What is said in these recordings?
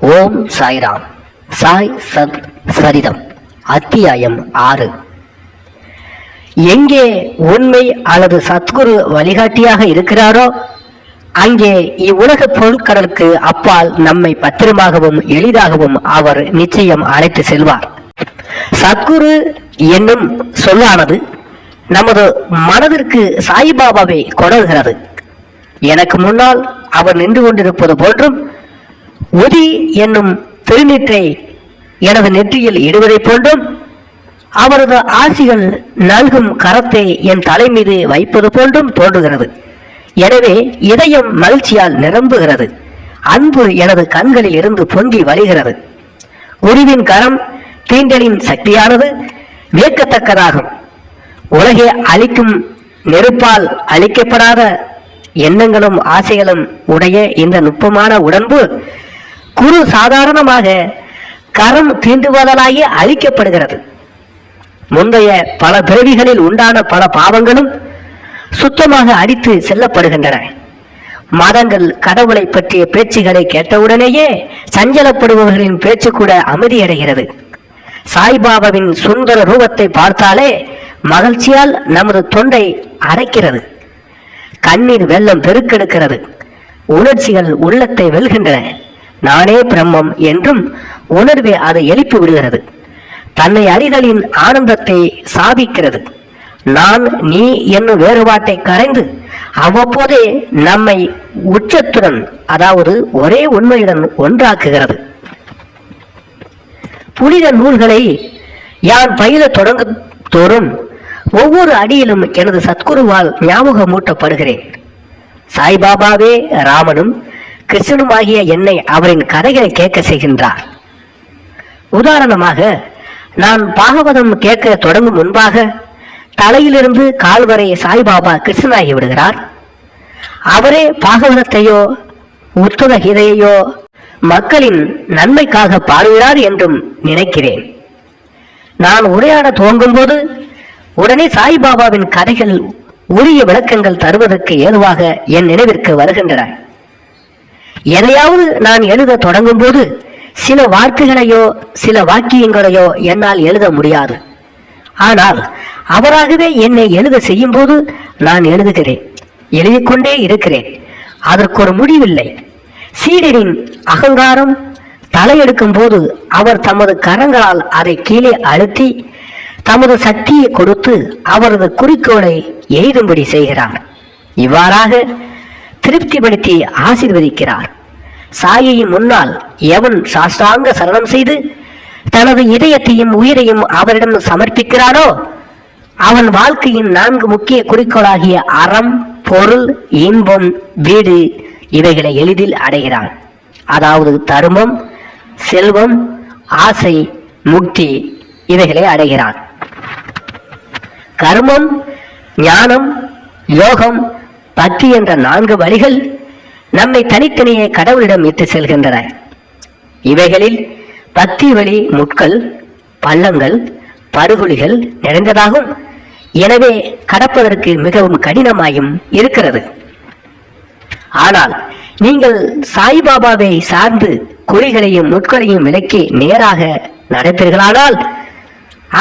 ஓம் சாய்ராம். சாய் சத் சரிதம். அத்தியாயம் ஆறு. எங்கே உண்மை அல்லது சத்குரு வழிகாட்டியாக இருக்கிறாரோ அங்கே இவ்வுலக பொருட்கடலுக்கு அப்பால் நம்மை பத்திரமாகவும் எளிதாகவும் அவர் நிச்சயம் அழைத்து செல்வார். சத்குரு என்னும் சொல்லானது நமது மனதிற்கு சாய்பாபாவை கொடர்கிறது எனக்கு முன்னால் அவர் நின்று கொண்டிருப்பது போன்றும் உதி என்னும் திருநீற்றை எனது நெற்றியில் இடுவதைப் போன்றும் அவரது ஆசிகள் நல்கும் கரத்தை என் தலை மீது வைப்பது போன்றும் தோன்றுகிறது. எனவே இதயம் மகிழ்ச்சியால் நிரம்புகிறது. அன்பு எனது கண்களில் இருந்து பொங்கி வழிகிறது. குருவின் கரம் தீண்டலின் சக்தியானது வியக்கத்தக்கதாகும். உலகை அழிக்கும் நெருப்பால் அழிக்கப்படாத எண்ணங்களும் ஆசைகளும் உடைய இந்த நுட்பமான உடம்பு குரு சாதாரணமாக கரம் தீண்டுவதலாகி அழிக்கப்படுகிறது. முந்தைய பல பிறவிகளில் உண்டான பல பாவங்களும் சுத்தமாக அடித்து செல்லப்படுகின்றன. மதங்கள் கடவுளை பற்றிய பேச்சுகளை கேட்டவுடனேயே சஞ்சலப்படுபவர்களின் பேச்சு கூட அமைதியடைகிறது. சாய்பாபாவின் சுந்தர ரூபத்தை பார்த்தாலே மகிழ்ச்சியால் நமது தொண்டை அரைக்கிறது. கண்ணீர் வெள்ளம் பெருக்கெடுக்கிறது. உணர்ச்சிகள் உள்ளத்தை வெல்கின்றன. நானே பிரம்மம் என்றும் உணர்வே அதை எழுப்பி விடுகிறது. தன்னை அறிதலின் ஆனந்தத்தை சாதிக்கிறது நான் நீ என்னும் வேறுபாட்டை கரைந்து அவ்வப்போதே நம்மை உச்சத்துடன் அதாவது ஒரே உண்மையுடன் ஒன்றாக்குகிறது. புனித நூல்களை யான் பயில தொடங்க தோறும் ஒவ்வொரு அடியிலும் எனது சத்குருவால் ஞாபகமூட்டப்படுகிறேன். சாய்பாபாவே ராமனும் கிருஷ்ணனுமாகிய என்னை அவரின் கதைகளை கேட்க செய்கின்றார். உதாரணமாக நான் பாகவதம் கேட்க தொடங்கும் முன்பாக தலையிலிருந்து கால் வரை சாய்பாபா கிருஷ்ணனாகி விடுகிறார். அவரே பாகவதத்தையோ உத்தத கீதையோ மக்களின் நன்மைக்காக பாடுகிறார் என்றும் நினைக்கிறேன். நான் உரையாட துவங்கும் போது உடனே சாய்பாபாவின் கதைகள் உரிய விளக்கங்கள் தருவதற்கு ஏதுவாக என் நினைவிற்கு வருகின்றன. எதையாவது நான் எழுத தொடங்கும் போது சில வார்த்தைகளையோ சில வாக்கியங்களையோ என்னால் எழுத முடியாது. ஆனால் அவராகவே என்னை எழுத செய்யும் போது நான் எழுதுகிறேன் எழுதிக்கொண்டே இருக்கிறேன். அதற்கு ஒரு முடிவில்லை. சீடரின் அகங்காரம் தலையெடுக்கும் போது அவர் தமது கரங்களால் அதை கீழே அழுத்தி தமது சக்தியை கொடுத்து அவரது குறிக்கோளை எய்தும்படி செய்கிறார். இவ்வாறாக திருப்திப்படுத்தி ஆசிர்வதிக்கிறார். சாயியின் முன்னால் எவன் சாஸ்தாங்க சரணம் செய்து தனது இதயத்தையும் உயிரையும் அவரிடம் சமர்ப்பிக்கிறானோ அவன் வாழ்க்கையின் நான்கு முக்கிய குறிக்கோளாகிய அறம் பொருள் இன்பம் வீடு இவைகளை எளிதில் அடைகிறான். அதாவது தருமம் செல்வம் ஆசை முக்தி இவைகளை அடைகிறான். கர்மம் ஞானம் யோகம் பக்தி என்ற நான்கு வழிகள் நம்மை தனித்தனியே கடவுளிடம் இட்டு செல்கின்றன. இவைகளில் பக்தி வழி முட்கள் பள்ளங்கள் படுகொலிகள் நிறைந்ததாகும். எனவே கடப்பதற்கு மிகவும் கடினமாயும் இருக்கிறது. ஆனால் நீங்கள் சாய்பாபாவை சார்ந்து குறிகளையும் முட்களையும் விலக்கி நேராக நடப்பீர்களானால்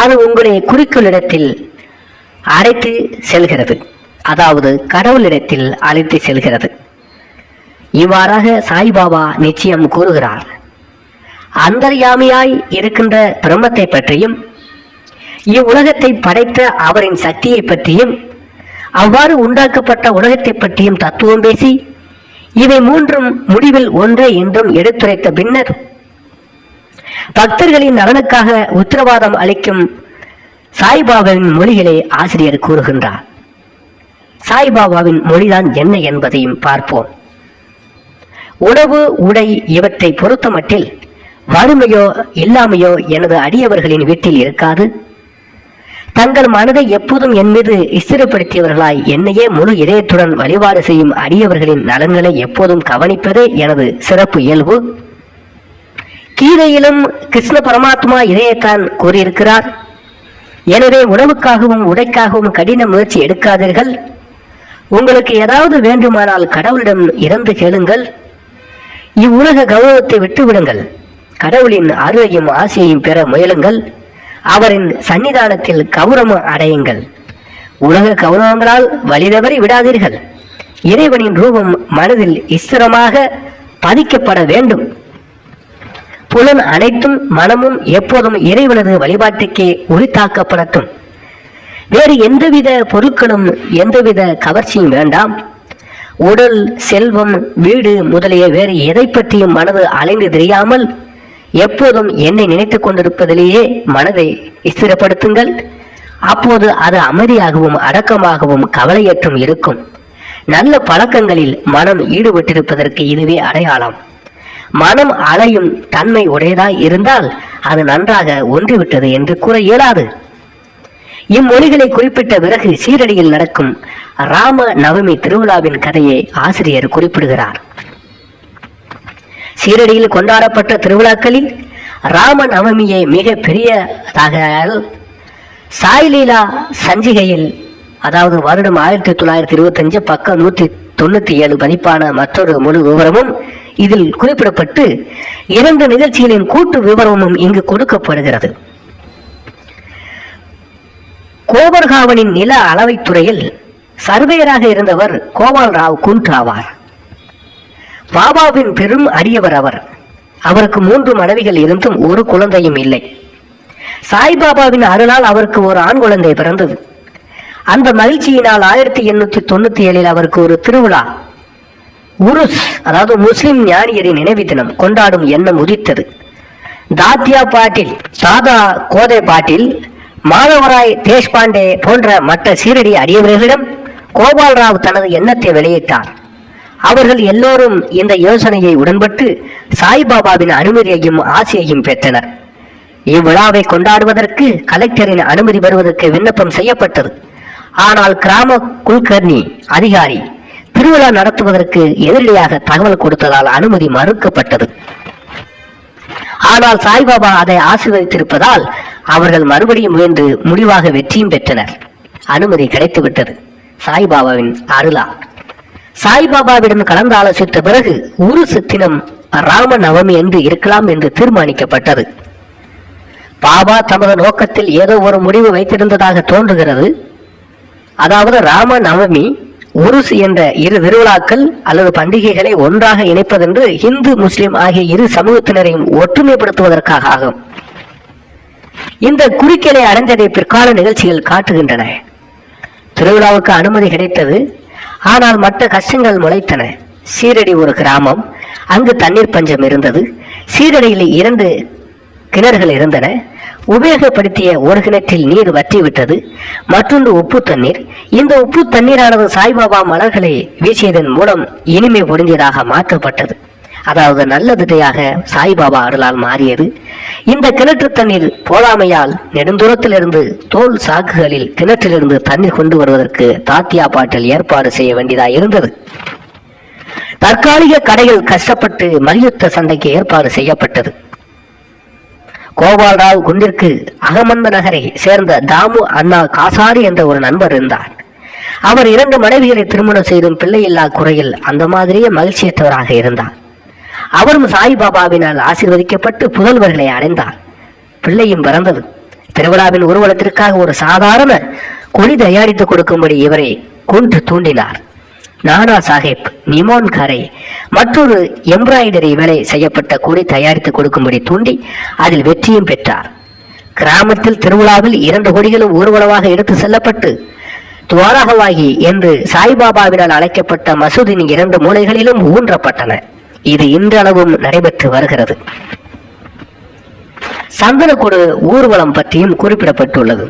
அது உங்களை குறிக்கோளிடத்தில் அழைத்து செல்கிறது. அதாவது கடவுளிடத்தில் அழைத்து செல்கிறது. இவ்வாறாக சாய்பாபா நிச்சயம் கூறுகிறார். அந்தர்யாமியாய் இருக்கின்ற பிரம்மத்தை பற்றியும் இவ்வுலகத்தை படைத்த அவரின் சக்தியை பற்றியும் அவ்வாறு உண்டாக்கப்பட்ட உலகத்தை பற்றியும் தத்துவம் பேசி இவை மூன்றும் முடிவில் ஒன்றை என்றும் எடுத்துரைத்த பின்னர் பக்தர்களின் நலனுக்காக உத்தரவாதம் அளிக்கும் சாய்பாபாவின் மொழிகளை ஆசிரியர் கூறுகின்றார். சாய்பாபாவின் மொழிதான் என்ன என்பதையும் பார்ப்போம். உணவு உடை இவற்றை பொறுத்தமட்டில் வறுமையோ இல்லாமையோ எனது அடியவர்களின் வீட்டில் இருக்காது. தங்கள் மனதை எப்போதும் என் மீது ஸ்திரப்படுத்தியவர்களாய் என்னையே முழு இதயத்துடன் வழிபாடு செய்யும் அடியவர்களின் நலன்களை எப்போதும் கவனிப்பதே எனது சிறப்பு இயல்பு. கீதையிலும் கிருஷ்ண பரமாத்மா இதையத்தான் கூறியிருக்கிறார். எனவே உணவுக்காகவும் உடைக்காகவும் கடின முயற்சி எடுக்காதீர்கள். உங்களுக்கு ஏதாவது வேண்டுமானால் கடவுளிடம் இறந்து கேளுங்கள். இவ்வுலக கௌரவத்தை விட்டுவிடுங்கள். கடவுளின் அருளையும் ஆசையையும் பெற முயலுங்கள். அவரின் சன்னிதானத்தில் கௌரவம் அடையுங்கள். உலக கௌரவங்களால் வழிதவறி விடாதீர்கள். இறைவனின் ரூபம் மனதில் இஸ்திரமாக பதிக்கப்பட வேண்டும். புலன் அனைத்தும் மனமும் எப்போதும் இறைவனது வழிபாட்டுக்கே உரித்தாக்கப்படட்டும். வேறு எந்தவித பொருட்களும் எந்தவித கவர்ச்சியும் வேண்டாம். உடல் செல்வம் வீடு முதலிய வேறு எதை பற்றியும் மனது அலைந்து தெரியாமல் எப்போதும் என்னை நினைத்துக் கொண்டிருப்பதிலேயே மனதை ஸ்திரப்படுத்துங்கள். அப்போது அது அமைதியாகவும் அடக்கமாகவும் கவலையற்றும் இருக்கும். நல்ல பழக்கங்களில் மனம் ஈடுபட்டிருப்பதற்கு இதுவே அடையாளம். மனம் அலையும் தன்மை உடையதாய் இருந்தால் அது நன்றாக ஒன்றிவிட்டது என்று கூற இயலாது. இம்மொழிகளை குறிப்பிட்ட பிறகு சீரடியில் நடக்கும் ராம நவமி திருவிழாவின் கதையை ஆசிரியர் குறிப்பிடுகிறார். சீரடியில் கொண்டாடப்பட்ட திருவிழாக்களில் ராம நவமியை மிக பெரியதாக சாய்லீலா சஞ்சிகையில் அதாவது வருடம் ஆயிரத்தி தொள்ளாயிரத்தி இருபத்தஞ்சு பக்கம் நூற்றி தொண்ணூத்தி ஏழு பதிப்பான மற்றொரு முழு விவரமும் இதில் குறிப்பிடப்பட்டு இரண்டு நிகழ்ச்சிகளின் கூட்டு விவரமும் இங்கு கொடுக்கப்படுகிறது. கோபர்காவனின் நில அளவைத் துறையில் சர்வேயராக இருந்தவர் கோபால் ராவ் குண்ட் ஆவார் பாபாவின் பெரும் அரியவர் அவர். அவருக்கு மூன்று மனைவிகள் இருந்தும் ஒரு குழந்தையும் இல்லை. சாய்பாபாவின் அருளால் அவருக்கு ஒரு ஆண் குழந்தை பிறந்தது. அந்த மகிழ்ச்சியினால் ஆயிரத்தி எண்ணூத்தி தொண்ணூத்தி ஏழில் அவருக்கு ஒரு திருவிழா. உருஸ் அதாவது முஸ்லிம் ஞானியரின் நினைவு தினம் கொண்டாடும் எண்ணம் உதித்தது. தாத்யா பாட்டில் தாதா கோதை பாட்டில் மாதவராய் தேஷ்பாண்டே போன்ற மற்ற சீரடி அடியவர்களிடம் கோபால்ராவ் தனது எண்ணத்தை வெளியிட்டார். அவர்கள் எல்லோரும் இந்த யோசனையை உடன்பட்டு சாய்பாபாவின் அனுமதியையும் ஆசையையும் பெற்றனர். இவ்விழாவை கொண்டாடுவதற்கு கலெக்டரின் அனுமதி பெறுவதற்கு விண்ணப்பம் செய்யப்பட்டது. ஆனால் கிராம குல்கர்ணி அதிகாரி திருவிழா நடத்துவதற்கு எதிரடியாக தகவல் கொடுத்ததால் அனுமதி மறுக்கப்பட்டது. ஆனால் சாய்பாபா அதை ஆசீர்வதித்திருப்பதால் அவர்கள் மறுபடியும் முயன்று முடிவாக வெற்றியும் பெற்றனர். அனுமதி கிடைத்துவிட்டது. சாய்பாபாவின் அருளா. சாய்பாபாவிடம் கலந்து ஆலோசித்த பிறகு ஒரு சித்தினம் ராம நவமி என்று இருக்கலாம் என்று தீர்மானிக்கப்பட்டது. பாபா தமது நோக்கத்தில் ஏதோ ஒரு முடிவு வைத்திருந்ததாக தோன்றுகிறது. அதாவது ராம நவமி உருஸ் என்ற இரு திருவிழாக்கள் அல்லது பண்டிகைகளை ஒன்றாக இணைப்பதென்று இந்து முஸ்லிம் ஆகிய இரு சமூகத்தினரையும் ஒற்றுமைப்படுத்துவதற்காக ஆகும். இந்த குறிக்கலை அடைந்ததை பிற்கால நிகழ்ச்சிகள் காட்டுகின்றன. திருவிழாவுக்கு அனுமதி கிடைத்தது. ஆனால் மற்ற கஷ்டங்கள் முளைத்தன. சீரடி ஒரு கிராமம். அங்கு தண்ணீர் பஞ்சம் இருந்தது. சீரடியில் இரண்டு கிணறுகள் இருந்தன. உபயோகப்படுத்திய ஒரு கிணற்றில் நீர் வற்றிவிட்டது. மற்றொன்று உப்பு தண்ணீர். இந்த உப்பு தண்ணீரானது சாய்பாபா மலர்களை வீசியதன் மூலம் இனிமை பொருந்தியதாக மாற்றப்பட்டது. அதாவது நல்ல விதையாக சாய்பாபா அருளால் மாறியது. இந்த கிணற்று தண்ணீர் போதாமையால் நெடுந்தூரத்திலிருந்து தோல் சாக்குகளில் கிணற்றிலிருந்து தண்ணீர் கொண்டு வருவதற்கு தாத்தியா பாட்டில் ஏற்பாடு செய்ய வேண்டியதாக இருந்தது. தற்காலிக கடைகள் கஷ்டப்பட்டு மல்யுத்த சண்டைக்கு ஏற்பாடு செய்யப்பட்டது. கோபால்ராவ் குண்டிற்கு அகமந்த நகரை சேர்ந்த தாமு அண்ணா காசாரி என்ற ஒரு நண்பர் இருந்தார். அவர் இரண்டு மனைவிகளை திருமணம் செய்தும் பிள்ளையில்லா குறையில் அந்த மாதிரியே மகிழ்ச்சியற்றவராக இருந்தார். அவரும் சாய்பாபாவினால் ஆசீர்வதிக்கப்பட்டு புதல்வர்களை அடைந்தார் பிள்ளையும் பிறந்தது. திருவிழாவின் ஊர்வலத்திற்காக ஒரு சாதாரண கொடி தயாரித்து கொடுக்கும்படி இவரை கொண்டு தூண்டினார். நானா சாஹேப் நிமோன் கரை மற்றொரு எம்ப்ராய்டரி வேலை செய்யப்பட்ட கொடி தயாரித்து கொடுக்கும்படி தூண்டி அதில் வெற்றியும் பெற்றார். கிராமத்தில் திருவிழாவில் இரண்டு கொடிகளும் ஊர்வலமாக எடுத்து செல்லப்பட்டு துவாரகவாகி என்று சாய்பாபாவினால் அழைக்கப்பட்ட மசூதின் இரண்டு மூலைகளிலும் ஊன்றப்பட்டன. இது இன்றளவும் நடைபெற்று வருகிறது. சந்தனக்கூடு ஊர்வலம் பற்றியும் குறிப்பிடப்பட்டுள்ளது.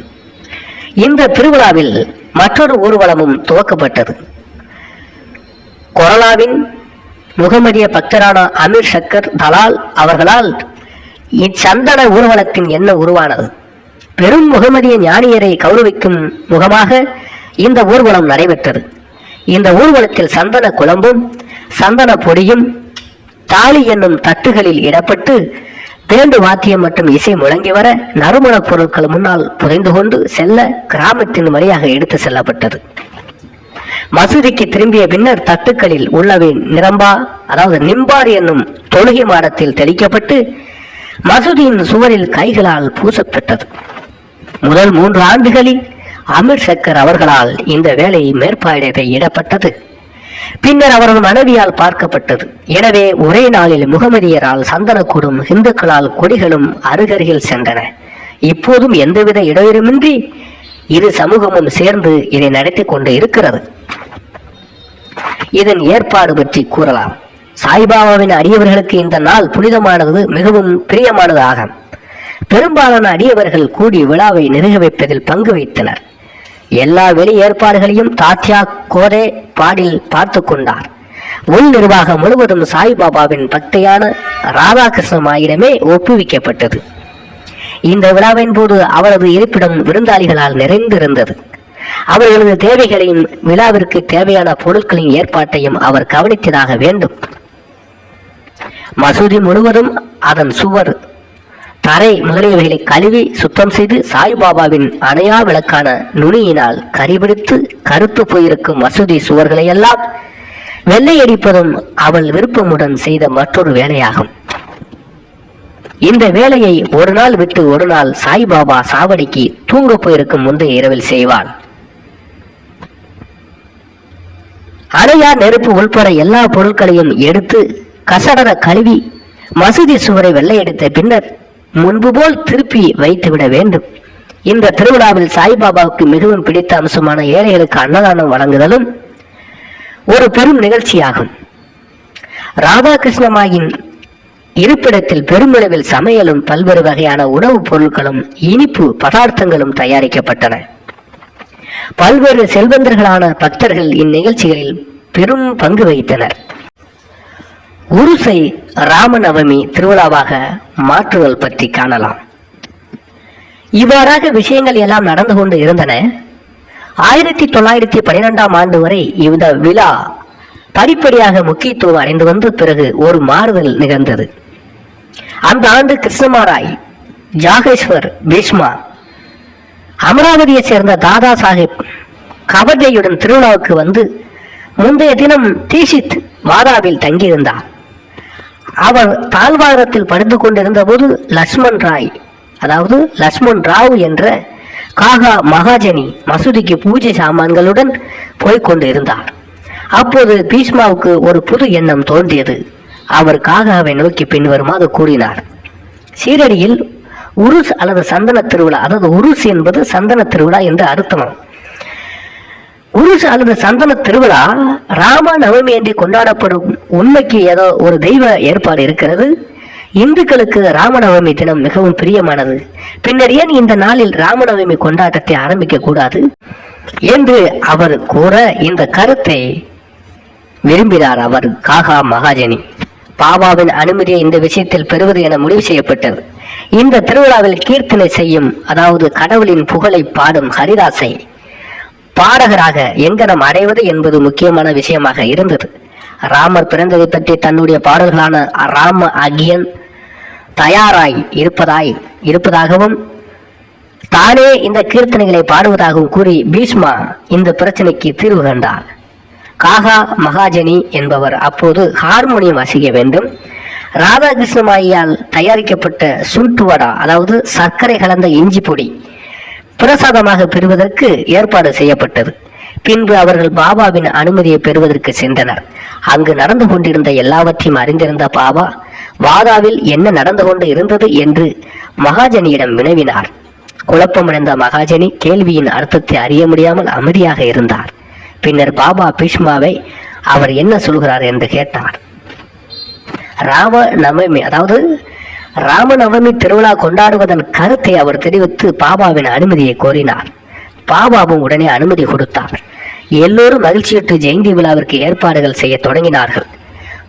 இந்த திருவிழாவில் மற்றொரு ஊர்வலமும் துவக்கப்பட்டது. கொரலாவின் முகமதிய பக்தரான அமீர் சக்கர் தலால் அவர்களால் இச்சந்தன ஊர்வலத்தின் என்ன உருவானது. பெரும் முகமதிய ஞானியரை கௌரவிக்கும் முகமாக இந்த ஊர்வலம் நடைபெற்றது. இந்த ஊர்வலத்தில் சந்தன குழம்பும் சந்தன பொடியும் தாலி என்னும் தட்டுகளில் இடப்பட்டு பேண்டு வாத்தியம் மற்றும் இசை முழங்கி வர நறுமணப் பொருட்கள் முன்னால் புதைந்து கொண்டு செல்ல கிராமத்தின் வழியாக எடுத்து செல்லப்பட்டது. மசூதிக்கு திரும்பிய பின்னர் தட்டுக்களில் உள்ளவை நிரம்பா அதாவது நிம்பார் என்னும் தொழுகை மாடத்தில் தெளிக்கப்பட்டு மசூதியின் சுவரில் கைகளால் பூசப்பட்டது. முதல் மூன்று ஆண்டுகளில் அமீர் சக்கர் அவர்களால் இந்த வேலை மேற்பார்வையிடப்பட்டது பின்னர் அவரது மனைவியால் பார்க்கப்பட்டது. எனவே ஒரே நாளில் முகமதியரால் சந்தனக்கூடும் இந்துக்களால் கொடிகளும் அருகருகில் சென்றன. இப்போதும் எந்தவித இடையூறுமின்றி இரு சமூகமும் சேர்ந்து இதை நடத்தி கொண்டு இருக்கிறது. இதன் ஏற்பாடு பற்றி கூறலாம். சாய்பாபாவின் அடியவர்களுக்கு இந்த நாள் புனிதமானது மிகவும் பிரியமானது ஆகும் பெரும்பாலான அடியவர்கள் கூடி விழாவை நிறைவு வைப்பதில் பங்கு வைத்தனர். எல்லா வெளி ஏற்பாடுகளையும் தாத்யா கோரே பாடில் பார்த்து கொண்டார் உள் நிர்வாகம் முழுவதும் சாய்பாபாவின் பக்தையான ராதாகிருஷ்ணமாயிடமே ஒப்புவிக்கப்பட்டது. இந்த விழாவின் போது அவரது இருப்பிடம் விருந்தாளிகளால் நிறைந்திருந்தது. அவர்களது தேவைகளையும் விழாவிற்கு தேவையான பொருட்களின் ஏற்பாட்டையும் அவர் கவனித்ததாக வேண்டும். மசூதி முழுவதும் அதன் சுவர் தரை முதலியவைகளை கழுவி சுத்தம் செய்து சாய்பாபாவின் அணையா விளக்கான நுனியினால் கரிபிடித்து கருத்து போயிருக்கும் மசூதி சுவர்களை எல்லாம் வெள்ளையடிப்பதும் அவள் விருப்பமுடன் செய்த மற்றொரு வேலையாகும். இந்த வேலையை ஒரு நாள் விட்டு ஒரு நாள் சாய்பாபா சாவடிக்கு தூங்க போயிருக்கும் முந்தைய இரவில் செய்வாள். அணையா நெருப்பு உள்பட எல்லா பொருட்களையும் எடுத்து கசடர கழுவி மசூதி சுவரை வெள்ளையடித்த பின்னர் முன்பு போல் திருப்பி வைத்துவிட வேண்டும். இந்த திருவிழாவில் சாய்பாபாவுக்கு மிகவும் பிடித்த அம்சமான ஏழைகளுக்கு அன்னதானம் வழங்குதலும் ஒரு பெரும் நிகழ்ச்சியாகும். ராதாகிருஷ்ணமாயின் இருப்பிடத்தில் பெருமளவில் சமையலும் பல்வேறு வகையான உணவுப் பொருட்களும் இனிப்பு பதார்த்தங்களும் தயாரிக்கப்பட்டன. பல்வேறு செல்வந்தர்களான பக்தர்கள் இந்நிகழ்ச்சிகளில் பெரும் பங்கு வகித்தனர். உருசை ராமநவமி திருவிழாவாக மாற்றுதல் பற்றி காணலாம். இவ்வாறாக விஷயங்கள் எல்லாம் நடந்து கொண்டு இருந்தன. ஆயிரத்தி தொள்ளாயிரத்தி பனிரெண்டாம் ஆண்டு வரை இந்த விழா படிப்படியாக முக்கியத்துவம் அடைந்து வந்த பிறகு ஒரு மாறுதல் நிகழ்ந்தது. அந்த ஆண்டு கிருஷ்ணமாராய் ஜாகேஸ்வர் பீஷ்மா அமராவதியைச் சேர்ந்த தாதா சாஹிப் கபதையுடன் திருவிழாவுக்கு வந்து முந்தைய தினம் தீஷித் வாதாவில் தங்கியிருந்தார். அவர் தாழ்வாரத்தில் படுத்து கொண்டிருந்த போது லக்ஷ்மண் ராய் அதாவது லக்ஷ்மண் ராவ் என்ற காகா மகாஜனி மசூதிக்கு பூஜை சாமான்களுடன் போய்கொண்டு இருந்தார் அப்போது பீஷ்மாவுக்கு ஒரு புது எண்ணம் தோன்றியது. அவர் காகாவை நோக்கி பின்வருமாறு கூறினார். சீரடியில் உருஸ் அல்லது சந்தன திருவிழா அதாவது உருஸ் என்பது சந்தன திருவிழா என்று அர்த்தம். உருஸ் அல்லது சந்தன திருவிழா ராம நவமி என்று கொண்டாடப்படும் உண்மைக்கு ஏதோ ஒரு தெய்வ ஏற்பாடு இருக்கிறது. இந்துக்களுக்கு ராமநவமி தினம் மிகவும் பிரியமானது. பின்னர் ஏன் இந்த நாளில் ராமநவமி கொண்டாட்டத்தை ஆரம்பிக்க கூடாது? என்று அவர் கூற இந்த கருத்தை விரும்பினார் அவர் காகா மகாஜனி. பாபாவின் அனுமதியை இந்த விஷயத்தில் பெறுவது என முடிவு செய்யப்பட்டது. இந்த திருவிழாவில் கீர்த்தனை செய்யும் அதாவது கடவுளின் புகழை பாடும் ஹரிதாசை பாடகராக எங்கனம் அடைவது என்பது முக்கியமான விஷயமாக இருந்தது. ராமர் பிறந்ததை பற்றி தன்னுடைய பாடல்களான ராம அகியன் தயாராய் இருப்பதாய் இருப்பதாகவும் தானே இந்த கீர்த்தனைகளை பாடுவதாகவும் கூறி பீஷ்மா இந்த பிரச்சனைக்கு தீர்வு கண்டார். காகா மகாஜனி என்பவர் அப்போது ஹார்மோனியம் வாசிக்க வேண்டும். ராதாகிருஷ்ணமாயால் தயாரிக்கப்பட்ட சுருட்டுவடா அதாவது சர்க்கரை கலந்த இஞ்சி பொடி பிரசாதமாக பெறுவதற்கு ஏற்பாடு செய்யப்பட்டது. பின்பு அவர்கள் பாபாவின் அனுமதியை பெறுவதற்கு சென்றனர். அங்கு நடந்து கொண்டிருந்த எல்லாவற்றையும் அறிந்திருந்த பாபா வாதாவில் என்ன நடந்து கொண்டு இருந்தது? என்று மகாஜனியிடம் வினவினார். குழப்பமடைந்த மகாஜனி கேள்வியின் அர்த்தத்தை அறிய முடியாமல் அமைதியாக இருந்தார். பின்னர் பாபா பீஷ்மாவை அவர் என்ன சொல்கிறார்? என்று கேட்டார். ராம நவமி அதாவது ராமநவமி திருவிழா கொண்டாடுவதன் கருத்தை அவர் தெரிவித்து பாபாவின் அனுமதியை கோரினார். பாபாவும் உடனே அனுமதி கொடுத்தார். எல்லோரும் மகிழ்ச்சியிட்டு ஜெயந்தி விழாவிற்கு ஏற்பாடுகள் செய்ய தொடங்கினார்கள்.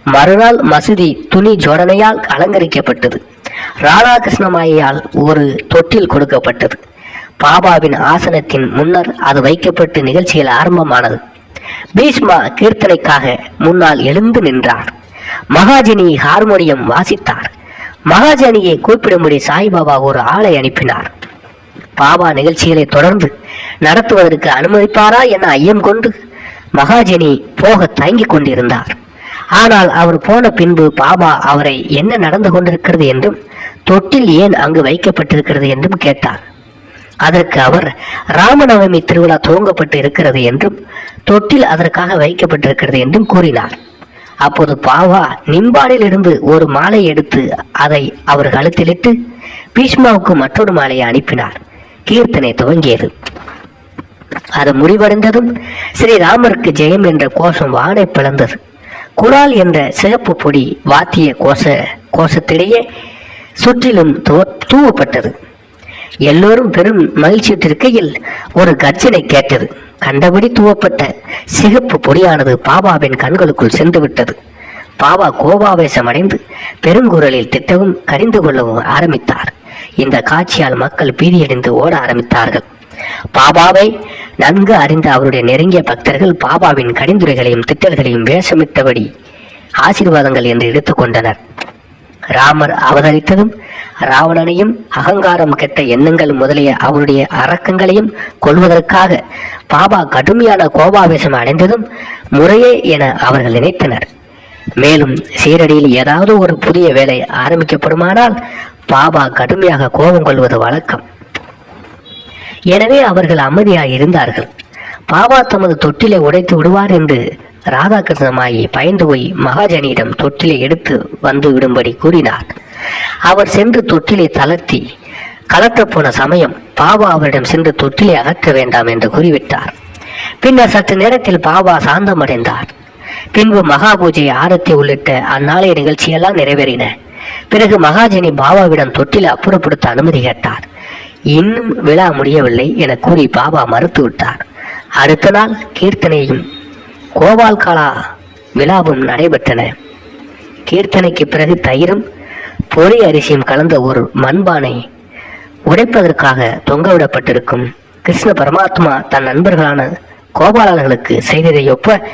மறுநாள் மசூதி துணி ஜோடனையால் அலங்கரிக்கப்பட்டது. ராதாகிருஷ்ணமாயால் ஒரு தொட்டில் கொடுக்கப்பட்டது. பாபாவின் ஆசனத்தின் முன்னர் அது வைக்கப்பட்டு நிகழ்ச்சிகள் ஆரம்பமானது. பீஷ்மா கீர்த்தனைக்காக முன்னால் எழுந்து நின்றார். மகாஜினி ஹார்மோனியம் வாசித்தார். மகாஜானியை கூப்பிடும்படி சாய்பாபா ஒரு ஆளை அனுப்பினார். பாபா நிகழ்ச்சிகளை தொடர்ந்து நடத்துவதற்கு அனுமதிப்பாரா என ஐயம் கொண்டு மகாஜனி போக தயங்கிக் கொண்டிருந்தார். ஆனால் அவர் போன பின்பு பாபா அவரை என்ன நடந்து கொண்டிருக்கிறது என்றும் தொட்டில் ஏன் அங்கு வைக்கப்பட்டிருக்கிறது என்றும் கேட்டார். அதற்கு அவர் ராமநவமி திருவிழா துவங்கப்பட்டு இருக்கிறது என்றும் தொட்டில் அதற்காக வைக்கப்பட்டிருக்கிறது என்றும் கூறினார். அப்போது பாவா நிம்பாடில் இருந்து ஒரு மாலை எடுத்து அதை அவர் கழுத்திலிட்டு பீஷ்மாவுக்கு மற்றொரு மாலையை அனுப்பினார். கீர்த்தனை துவங்கியது. அது முடிவடைந்ததும் ஸ்ரீராமருக்கு ஜெயம் என்ற கோஷம் வானை பிளந்தது. குலால் என்ற சிகப்பு பொடி வாத்திய கோஷ கோஷத்திடையே சுற்றிலும் தூவப்பட்டது. எல்லோரும் பெரும் மகிழ்ச்சியுற்றிருக்கையில் ஒரு கர்ஜனை கேட்டது. கண்டபடி தூவப்பட்ட சிகப்பு பொடியானது பாபாவின் கண்களுக்குள் சென்று விட்டது பாபா கோபாவேசம் அடைந்து பெருங்குரலில் திட்டவும் கரிந்து கொள்ளவும் ஆரம்பித்தார். இந்த காட்சியால் மக்கள் பீதியடைந்து ஓட ஆரம்பித்தார்கள். பாபாவை நன்கு அறிந்த அவருடைய நெருங்கிய பக்தர்கள் பாபாவின் கடிந்துரைகளையும் திட்டல்களையும் வேஷமிட்டபடி ஆசீர்வாதங்கள் என்று எடுத்துக்கொண்டனர். ராமர் அவதரித்ததும் ராவணனையும் அகங்காரம் கெட்ட எண்ணங்கள் முதலிய அவருடைய அரக்கங்களையும் கொள்வதற்காக பாபா கடுமையான கோபாவேசம் அடைந்ததும் முறையே என அவர்கள் நினைத்தனர். மேலும் சீரடியில் ஏதாவது ஒரு புதிய வேலை ஆரம்பிக்கப்படுமானால் பாபா கடுமையாக கோபம் கொள்வது வழக்கம். எனவே அவர்கள் அமைதியாக இருந்தார்கள். பாபா தமது தொட்டிலை உடைத்து விடுவார் என்று ராதாகிருஷ்ணமாயி பயந்து போய் மகாஜனியிடம் தொட்டிலை எடுத்து வந்து விடும்படி கூறினார். அவர் சென்று தொட்டிலை தளர்த்தி கலற்றப் போன சமயம் பாபா அவரிடம் சென்று தொட்டிலை அகற்ற வேண்டாம் என்று கூறிவிட்டார். பின்னர் சற்று நேரத்தில் பாபா சாந்தமடைந்தார். பின்பு மகா பூஜை ஆரத்தி உள்ளிட்ட அந்நாளைய நிகழ்ச்சியெல்லாம் நிறைவேறின. பிறகு மகாஜனி பாபாவிடம் தொட்டிலை அப்புறப்படுத்த அனுமதி கேட்டார். இன்னும் விழா முடியவில்லை என கூறி பாபா மறுத்துவிட்டார் அடுத்த நாள் கீர்த்தனையும் கோபால்காலா விழாவும் நடைபெற்றன. கீர்த்தனைக்கு பிறகு தயிரும் பொறி அரிசியும் கலந்த ஒரு மண்பானை உடைப்பதற்காக தொங்கவிடப்பட்டிருக்கும். கிருஷ்ண பரமாத்மா தன் நண்பர்களான கோபாலர்களுக்கு செய்ததை ஒப்ப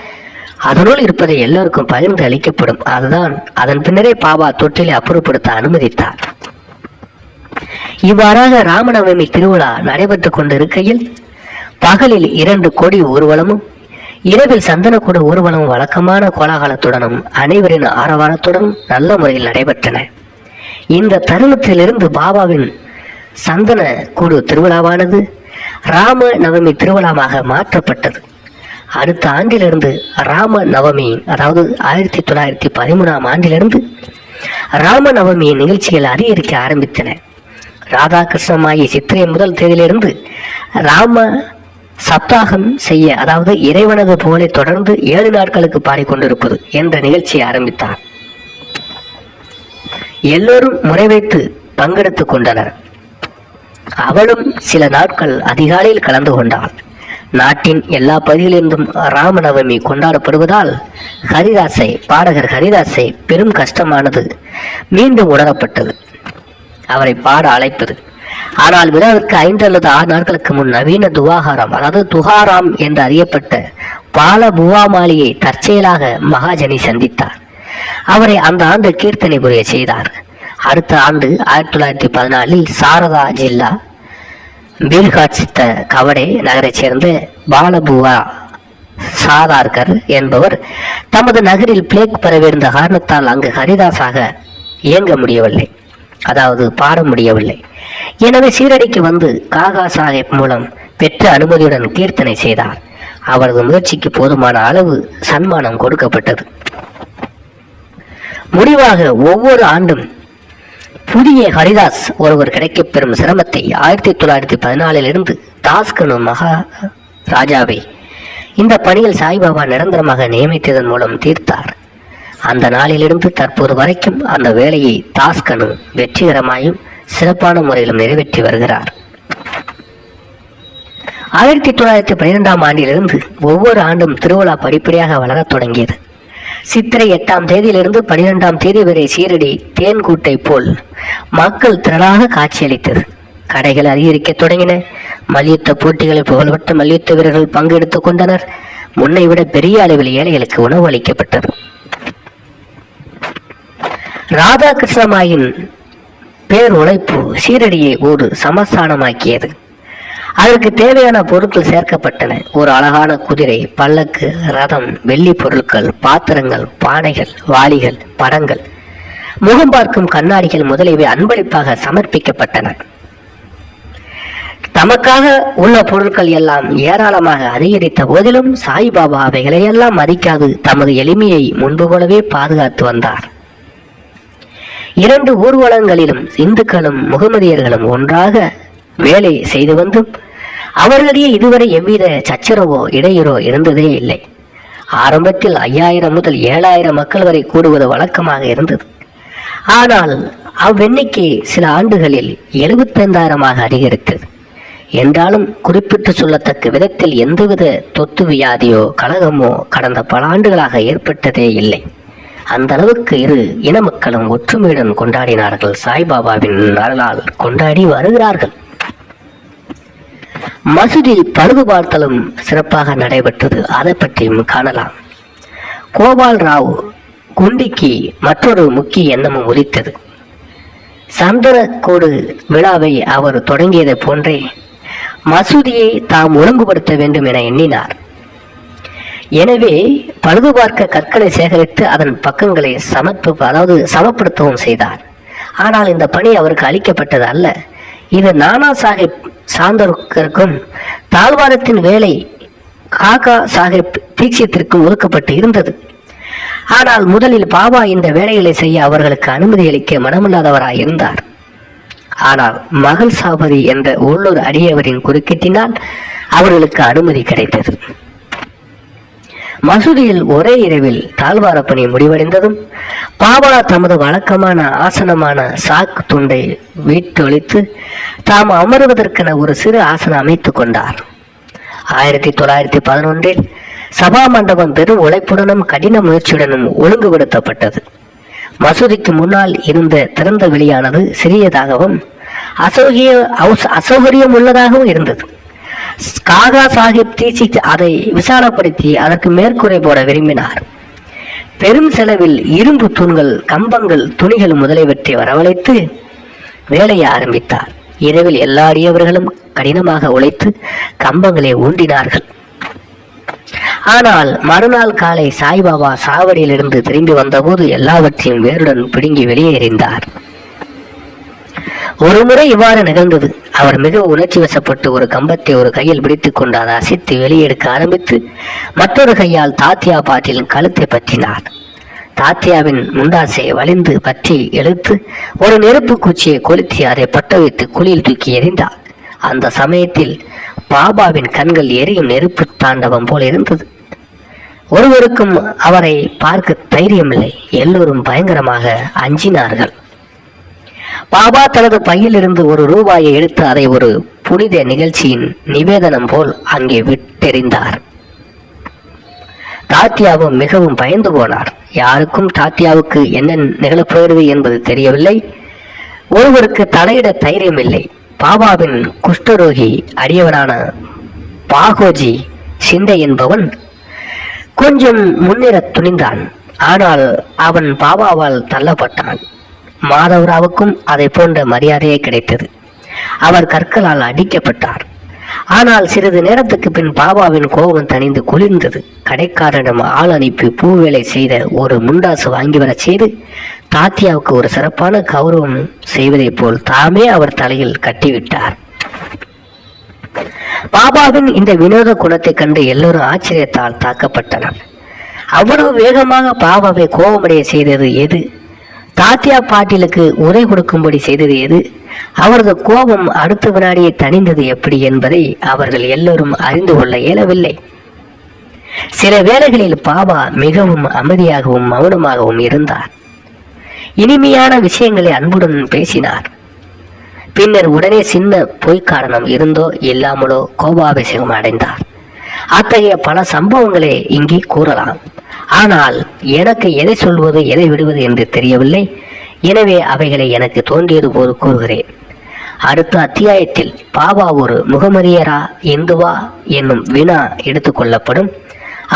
அதனுள் இருப்பதை எல்லோருக்கும் பகிர்ந்து அளிக்கப்படும். அதுதான் அதன் பின்னரே பாபா தொற்றிலை அப்புறப்படுத்த அனுமதித்தார். இவ்வாறாக ராமநவமி திருவிழா நடைபெற்றுக் கொண்டிருக்கையில் பகலில் இரண்டு கோடி ஊர்வலமும் இரவில் சந்தனக்கூட ஊர்வலம் வழக்கமான கோலாகலத்துடனும் அனைவரின் ஆரவாரத்துடனும் நல்ல முறையில் நடைபெற்றன. இந்த தருணத்திலிருந்து பாபாவின் சந்தன கூடு திருவிழாவானது ராம நவமி திருவிழாவாக மாற்றப்பட்டது. அடுத்த ஆண்டிலிருந்து ராம நவமி அதாவது ஆயிரத்தி தொள்ளாயிரத்தி பதிமூணாம் ஆண்டிலிருந்து ராம நவமியின் நிகழ்ச்சிகள் அதிகரிக்க ஆரம்பித்தன. ராதாகிருஷ்ணமாயி சித்திரை முதல் தேதியிலிருந்து ராம சப்தாகம் செய்ய அதாவது இறைவனது புகழை தொடர்ந்து ஏழு நாட்களுக்கு பாடிக்கொண்டிருப்பது என்ற நிகழ்ச்சியை ஆரம்பித்தார். எல்லோரும் முறை வைத்து பங்கெடுத்துக் கொண்டனர். அவளும் சில நாட்கள் அதிகாலையில் கலந்து கொண்டாள். நாட்டின் எல்லா பகுதிகளிலிருந்தும் ராமநவமி கொண்டாடப்படுவதால் ஹரிதாசை பாடகர் ஹரிதாசை பெரும் கஷ்டமானது மீண்டும் உணரப்பட்டது. அவரை பாட அழைப்பது ஆனால் விழாவிற்கு ஐந்து அல்லது ஆறு நாட்களுக்கு முன் நவீன துவாகாரம் அதாவது துகாராம் என்று அறியப்பட்ட பால புவாமாலியை தற்செயலாக மகாஜனி சந்தித்தார். அவரை அந்த ஆண்டு கீர்த்தனை புரிய செய்தார். அடுத்த ஆண்டு ஆயிரத்தி தொள்ளாயிரத்தி பதினாலில் சாரதா ஜில்லா பீர்காட்சித்த சித்த கவடே நகரைச் சேர்ந்த பாலபுவா சாதார்கர் என்பவர் தமது நகரில் பிளேக் பரவியிருந்த காரணத்தால் அங்கு ஹரிதாஸாக இயங்க முடியவில்லை. அதாவது பாட முடியவில்லை. எனவே சீரடிக்கு வந்து காகா சாஹேப் மூலம் பெற்ற அனுமதியுடன் கீர்த்தனை செய்தார். அவரது முயற்சிக்கு போதுமான அளவு சன்மானம் கொடுக்கப்பட்டது. முடிவாக ஒவ்வொரு ஆண்டும் புதிய ஹரிதாஸ் ஒருவர் கிடைக்கப் பெறும் சிரமத்தை ஆயிரத்தி தொள்ளாயிரத்தி பதினாலிலிருந்து தாஸ்கனு மகா ராஜாவை இந்த பணியில் சாய்பாபா நிரந்தரமாக நியமித்ததன் மூலம் தீர்த்தார். அந்த நாளிலிருந்து தற்போது வரைக்கும் அந்த வேலையை தாஸ்கனு வெற்றிகரமாயும் சிறப்பான முறையிலும் நிறைவேற்றி வருகிறார். ஆயிரத்தி தொள்ளாயிரத்தி பன்னிரெண்டாம் ஆண்டிலிருந்து ஒவ்வொரு ஆண்டும் திருவிழா படிப்படியாக வளரத் தொடங்கியது. சித்திரை எட்டாம் தேதியிலிருந்து பனிரெண்டாம் தேதி வரை சீரடி தேன் கூட்டை போல் மக்கள் திரளாக காட்சியளித்தது. கடைகள் அதிகரிக்கத் தொடங்கின. மல்யுத்த போட்டிகளில் புகழ்பெற்ற மல்யுத்த வீரர்கள் பங்கெடுத்துக் கொண்டனர். முன்னை விட பெரிய அளவில் ஏழைகளுக்கு உணவு அளிக்கப்பட்டது. ராதாகிருஷ்ணமாயின் பேர் உழைப்பு சீரடியை ஒரு சமஸ்தானமாக்கியது. அதற்கு தேவையான பொருட்கள் சேர்க்கப்பட்டன. ஒரு அழகான குதிரை பல்லக்கு ரதம் வெள்ளி பொருட்கள் பாத்திரங்கள் பானைகள் வாளிகள் படங்கள் முகம் பார்க்கும் கண்ணாடிகள் முதலியவை அன்பளிப்பாக சமர்ப்பிக்கப்பட்டன. தமக்காக உள்ள பொருட்கள் எல்லாம் ஏராளமாக அதிகரித்த போதிலும் சாய்பாபா அவைகளையெல்லாம் மதிக்காது தமது எளிமையை முன்பு போலவே பாதுகாத்து வந்தார். இரண்டு ஊர்வலங்களிலும் இந்துக்களும் முகமதியர்களும் ஒன்றாக வேலை செய்து வந்தும் அவர்களிடையே இதுவரை எவ்வித சச்சரவோ இடையூறோ இருந்ததே இல்லை. ஆரம்பத்தில் ஐயாயிரம் முதல் ஏழாயிரம் மக்கள் வரை கூடுவது வழக்கமாக இருந்தது. ஆனால் அவ்வெண்ணிக்கை சில ஆண்டுகளில் எழுபத்தைந்தாயிரமாக அதிகரித்தது. என்றாலும் குறிப்பிட்டு சொல்லத்தக்க விதத்தில் எந்தவித தொத்து வியாதியோ கழகமோ கடந்த பல ஆண்டுகளாக ஏற்பட்டதே இல்லை. அந்த அளவுக்கு இரு இன மக்களும் ஒற்றுமையுடன் கொண்டாடினார்கள். சாய்பாபாவின் அருளால் கொண்டாடி வருகிறார்கள். மசூதி பழுது பார்த்தலும் சிறப்பாக நடைபெற்றது. அதை பற்றியும் காணலாம். கோபால் ராவ் குண்டிக்கு மற்றொரு முக்கிய எண்ணமும் உதித்தது. சந்தனக்கோடு விழாவை அவர் தொடங்கியதை போன்றே மசூதியை தாம் ஒழுங்குபடுத்த வேண்டும் என எண்ணினார். எனவே பழுது பார்க்க கற்களை சேகரித்து அதன் பக்கங்களை சமர்ப்பு அதாவது சமப்படுத்தவும் செய்தார். ஆனால் இந்த பணி அவருக்கு அளிக்கப்பட்டது அல்ல. இது நானா சாஹிப் சாந்தருக்கும் தாழ்வாரத்தின் வேலை காகா சாஹிப் தீட்சியத்திற்கும் ஒதுக்கப்பட்டு இருந்தது. ஆனால் முதலில் பாபா இந்த வேலைகளை செய்ய அவர்களுக்கு அனுமதி அளிக்க மனமில்லாதவராய் இருந்தார். ஆனால் மகள் சாபதி என்ற உள்ளூர் அடியவரின் குறுக்கீட்டினால் அவர்களுக்கு அனுமதி கிடைத்தது. மசூதியில் ஒரே இரவில் தாழ்வார பணி முடிவடைந்ததும் பாபா தமது வழக்கமான ஆசனமான சாக் துண்டை வீட்டொழித்து தாம் அமருவதற்கென ஒரு சிறு ஆசனம் அமைத்துக் கொண்டார். ஆயிரத்தி தொள்ளாயிரத்தி பதினொன்றில் சபா மண்டபம் பெரும் உழைப்புடனும் கடின முயற்சியுடனும் ஒழுங்குபடுத்தப்பட்டது. மசூதிக்கு முன்னால் இருந்த திறந்த வெளியானது சிறியதாகவும் அசௌகிய அசௌகரியம் உள்ளதாகவும் இருந்தது. காகா சாஹிப் தீசித்து அதை விசாலப்படுத்தி அதற்கு மேற்கூரை போட விரும்பினார். பெரும் செலவில் இரும்பு தூண்கள் கம்பங்கள் துணிகள் முதலியவற்றை வரவழைத்து வேலையை ஆரம்பித்தார். இரவில் எல்லா அடியவர்களும் கடினமாக உழைத்து கம்பங்களை ஊண்டினார்கள். ஆனால் மறுநாள் காலை சாய்பாபா சாவடியிலிருந்து திரும்பி வந்தபோது எல்லாவற்றையும் வேருடன் பிடுங்கி வெளியே எறிந்தார் ஒரு முறை இவ்வாறு நிகழ்ந்தது. அவர் மிக உணர்ச்சி வசப்பட்டு ஒரு கம்பத்தை ஒரு கையில் பிடித்துக் கொண்டு அதை அசைத்து வெளியெடுக்க ஆரம்பித்து மற்றொரு கையால் தாத்தியா பாட்டிலின் கழுத்தை பற்றினார். தாத்தியாவின் முண்டாசை வலிந்து பற்றி எழுத்து ஒரு நெருப்பு குச்சியை கொளுத்தி அதை பட்ட வைத்து குளியில் தூக்கி எறிந்தார். அந்த சமயத்தில் பாபாவின் கண்கள் எரியும் நெருப்பு தாண்டவம் போல் இருந்தது. ஒருவருக்கும் அவரை பார்க்க தைரியமில்லை. எல்லோரும் பயங்கரமாக அஞ்சினார்கள். பாபா தனது பையிலிருந்து ஒரு ரூபாயை எடுத்து அதை ஒரு புனித நிகழ்ச்சியின் நிவேதனம் போல் அங்கே விட்டெறிந்தார். தாத்தியாவும் மிகவும் பயந்து போனார். யாருக்கும் தாத்தியாவுக்கு என்ன நிகழப்போகிறது என்பது தெரியவில்லை. ஒருவருக்கு தலையிட தைரியம் இல்லை பாபாவின் குஷ்டரோகி அடியவனான பாகோஜி சிண்டை என்பவன் கொஞ்சம் முன்னேற துணிந்தான். ஆனால் அவன் பாபாவால் தள்ளப்பட்டான். மாதவராவுக்கும் அதை போன்ற மரியாதையே கிடைத்தது. அவர் கற்களால் அடிக்கப்பட்டார். ஆனால் சிறிது நேரத்துக்கு பின் பாபாவின் கோபம் தணிந்து குளிர்ந்தது. கடைக்காரனிடம் ஆள் அனுப்பி பூவேலை செய்த ஒரு முண்டாசு வாங்கி வரச் செய்து தாத்தியாவுக்கு ஒரு சிறப்பான கௌரவம் செய்வதைப் போல் தாமே அவர் தலையில் கட்டிவிட்டார். பாபாவின் இந்த வினோத குணத்தைக் கண்டு எல்லோரும் ஆச்சரியத்தால் தாக்கப்பட்டனர். அவ்வளவு வேகமாக பாபாவை கோபமடைய செய்தது எது? தாத்தியா பாட்டிலுக்கு உரை கொடுக்கும்படி செய்தது எது? அவரது கோபம் அடுத்த வினாடியே தணிந்தது எப்படி என்பதை அவர்கள் எல்லோரும் அறிந்து கொள்ள இயலவில்லை. சில வேளைகளில் பாபா மிகவும் அமைதியாகவும் மௌனமாகவும் இருந்தார். இனிமையான விஷயங்களை அன்புடன் பேசினார். பின்னர் உடனே சின்ன பொய்க்காரணம் இருந்தோ இல்லாமலோ கோபாபிஷேகம் அடைந்தார். அத்தகைய பல சம்பவங்களை இங்கே கூறலாம். ஆனால் எனக்கு எதை சொல்வது எதை விடுவது என்று தெரியவில்லை. எனவே அவைகளை எனக்கு தோன்றியது போது கூறுகிறேன். அடுத்த அத்தியாயத்தில் பாபா ஒரு முகமதியரா இந்துவா என்னும் வினா எடுத்துக்கொள்ளப்படும்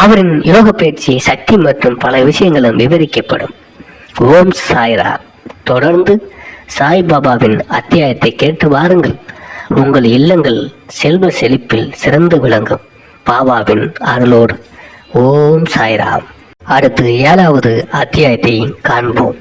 அவரின் யோக பயிற்சி சக்தி மற்றும் பல விஷயங்களும் விவரிக்கப்படும். ஓம் சாய்ரா. தொடர்ந்து சாய்பாபாவின் அத்தியாயத்தை கேட்டு வாருங்கள். உங்கள் இல்லங்கள் செல்வ செழிப்பில் சிறந்து விளங்கும். பாபாவின் அருளோடு. ஓம் சாய்ராம். அடுத்து ஏழாவது அத்தியாயத்தை காண்போம்.